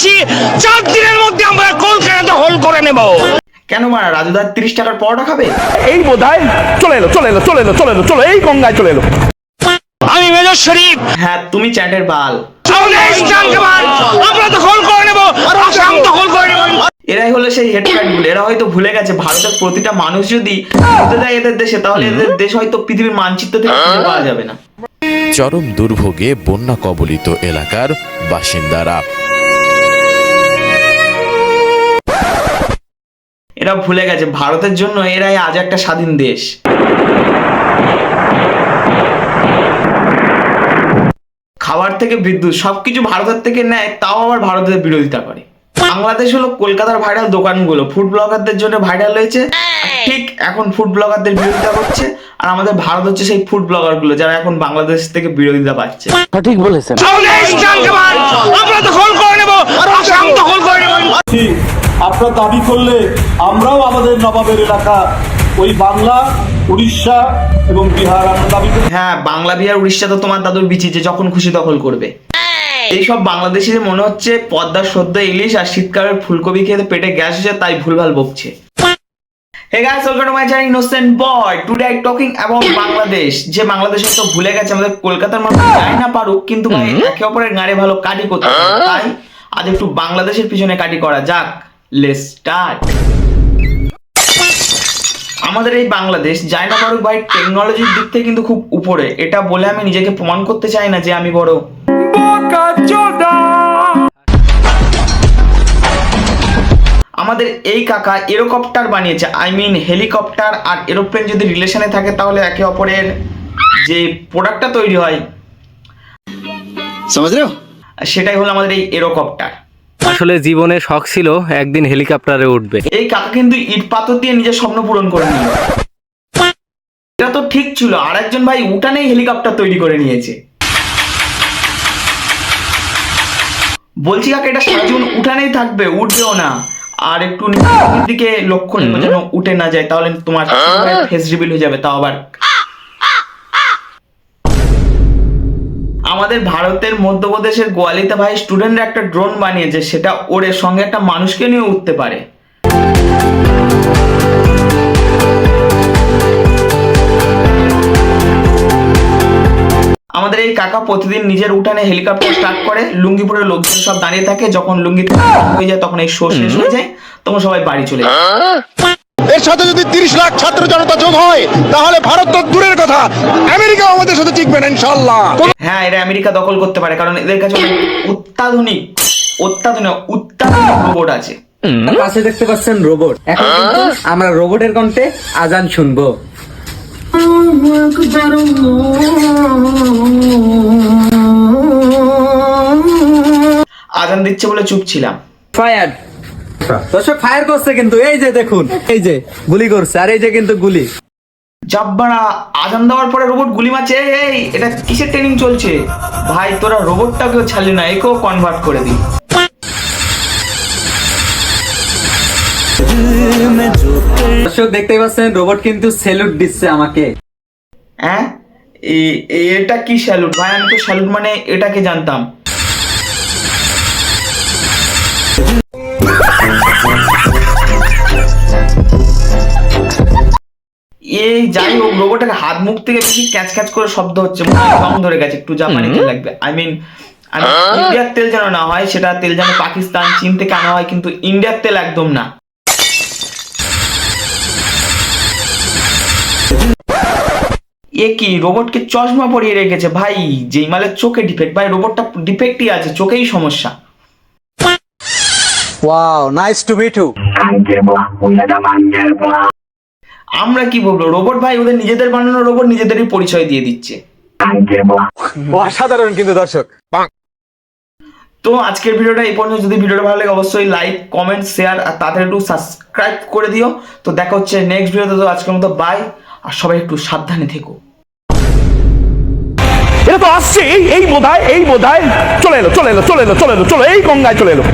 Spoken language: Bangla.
দিচ্ছি চার দিনের মধ্যে আমরা কলকাতা দখল করে নেব। কেন মারা রাজুদার তিরিশ টাকার পরোটা খাবে? এই বোধ হয় চলে এলো চলে এলো চলে এলো চলে এলো চলে এই গঙ্গায় চলে এলো। আমি মেজর শরীফ। হ্যাঁ তুমি চ্যাটের বাল। আমরা দখল করে নেব আসাম দখল করে নেব। এরাই হলো সেই হেডকার্ডগুলো এরা হয়তো ভুলে গেছে ভারতের প্রতিটা মানুষ যদি হতে দেয় এদের দেশে তাহলে এদের দেশ হয়তো পৃথিবীর মানচিত্র থেকে পাওয়া যাবে না। চরম দুর্ভোগে বন্যা কবলিত এলাকার বাসিন্দারা। এরা ভুলে গেছে ভারতের জন্য এরাই আজ একটা স্বাধীন দেশ। খাবার থেকে বিদ্যুৎ সবকিছু ভারতের থেকে নেয় তাও আবার ভারতের বিরোধিতা করে। বাংলাদেশ হলো কলকাতার ভাইরাল দোকানগুলো ফুড ব্লগারদের জন্য ভাইরাল হয়েছে। ঠিক এখন ফুড ব্লগারদের বিরোধিতা করছে আর আমাদের ভারত হচ্ছে সেই ফুড ব্লগারগুলো যারা এখন বাংলাদেশ থেকে বিরোধিতা পাচ্ছে। ইসলাম কামান আমরা দখল করে নেব আসাম দখল করে নেব। আপনারা দাবি করলে আমরাও আমাদের নবাবের এলাকা ওই বাংলা উড়িষ্যা এবং বিহার আমরা দাবি করি। হ্যাঁ বাংলা বিহার উড়িষ্যা তো তোমার দাদুর বিচি যে যখন খুশি দখল করবে। এইসব বাংলাদেশি মনে হচ্ছে পদ্মার সদ্য ইলিশ আর শীতকালের ফুলকপি খেতে পেটে গ্যাস হচ্ছে তাই ভুলভাল বকছে। Hey guys welcome to my channel innocent boy today I talking about Bangladesh যে বাংলাদেশ তো ভুলে গেছে আমাদের কলকাতার মানুষ যায় না পারুক কিন্তু ভাই একে অপরের গাড়ি ভালো কাটি করতে তাই আজ একটু বাংলাদেশের পিছনে কাটি করা যাক। লেটস স্টার্ট আমাদের এই বাংলাদেশ যায় না পারুক ভাই টেকনোলজির দিক থেকে কিন্তু খুব উপরে। এটা বলে আমি নিজেকে প্রমাণ করতে চাই না যে আমি বড়। আমাদের এই কাকা এরোকপ্টার বানিয়েছে। আই মিন হেলিকপ্টার আর এরোপ্লেন যদি রিলেশনে থাকে তাহলে একে অপরের যে প্রোডাক্টটা তৈরি হয়। সেটাই হলো আমাদের এই এরোকপ্টার। আসলে জীবনে শখ ছিল একদিন হেলিকপ্টারে উঠবে। এই কাকা কিন্তু ইট পাথর দিয়ে নিজের স্বপ্ন পূরণ করে নিল। এটা তো ঠিক ছিল আর একজন ভাই উঠানেই হেলিকপ্টার তৈরি করে নিয়েছে। বলছি কাকা এটা সারা জীবন উঠানেই থাকবে উঠবেও না। আর একটু নিচের দিকে লক্ষ্য যেন উঠে না যায় তাহলে তোমার ফেস রিভিল হয়ে যাবে তাও আবার আমাদের ভারতের মধ্যপ্রদেশের গোয়ালিতে ভাই স্টুডেন্টরা একটা ড্রোন বানিয়েছে, সেটা ওরে সঙ্গে একটা মানুষকে নিয়ে উঠতে পারে। আমাদের এই কাকা প্রতিদিন নিজের উঠানে হেলিকপ্টার স্টার্ট করে, লুঙ্গিপুরের লোকজন সব দাঁড়িয়ে থাকে, যখন লুঙ্গি হয়ে যায়, তখন এই শো শেষ হয়ে যায়। তখন সবাই বাড়ি চলে যায় এর সাথে যদি তিরিশ লাখ ছাত্র জনতা যোগ হয় তাহলে ভারত তো দূরের কথা। আমেরিকাও আমাদের সাথে টিকবে না ইনশাল্লাহ হ্যাঁ এরা আমেরিকা দখল করতে পারে কারণ এদের কাছে অত্যাধুনিক অত্যাধুনিক অত্যাধুনিক রোবট আছে। পাশে দেখতে পাচ্ছেন রোবট এখন কিন্তু আমরা রোবটের কণ্ঠে আজান শুনব। আজান দিচ্ছে বলে চুপ ছিলাম। ফায়ার দর্শক ফায়ার করছে কিন্তু এই যে দেখুন এই যে গুলি করছে আর এই যে কিন্তু গুলি। জাব্বারা আজান দেওয়ার পরে রোবট গুলি মারছে এই, এটা কিসের ট্রেনিং চলছে? ভাই তোরা রোবটটাকেও ছাড়লি না একেও কনভার্ট করে দিই দর্শক দেখতেই পাচ্ছেন রোবট কিন্তু সেলুট দিচ্ছে আমাকে। হ্যাঁ? এটা কি স্যালুট ভাই আমি তো স্যালুট মানে এটাকে জানতাম। যাই হোক রোবটের হাত মুখ থেকে বেশি ক্যাচ ক্যাচ করে শব্দ হচ্ছে মনে হয় দম ধরে গেছে একটু জাপানি তেল লাগবে। আই মিন ইন্ডিয়ার তেল যেন না হয় সেটা তেল যেন পাকিস্তান চীন থেকে আনা হয় কিন্তু ইন্ডিয়ার তেল একদম না। এ কি রোবটকে চশমা পরিয়ে রেখেছে ভাই? যেই মালের চোখে ডিফেক্ট ভাই রোবটটা ডিফেক্টই আছে চোখেই সমস্যা। Wow nice to meet you আমরা কি বলব? রোবট ভাই ওদের নিজেদের বানানো রোবট নিজেদেরই পরিচয় দিয়ে দিচ্ছে। অসাধারণ কিন্তু দর্শক। তো আজকের ভিডিওটা এই পর্যন্ত। যদি ভিডিওটা ভালো লাগে অবশ্যই লাইক কমেন্ট শেয়ার আর তাদের একটু সাবস্ক্রাইব করে দিও। তো দেখা হচ্ছে নেক্সট ভিডিওতে তো। আজকের মতো বাই আর সবাই একটু সাবধানে থেকো। এটা তো আসছে এই এই বোধ হয় এই বোধহয় চলে এলো চলে এলো চলে এলো চলে এলো চলে এই গঙ্গায় চলে এলো।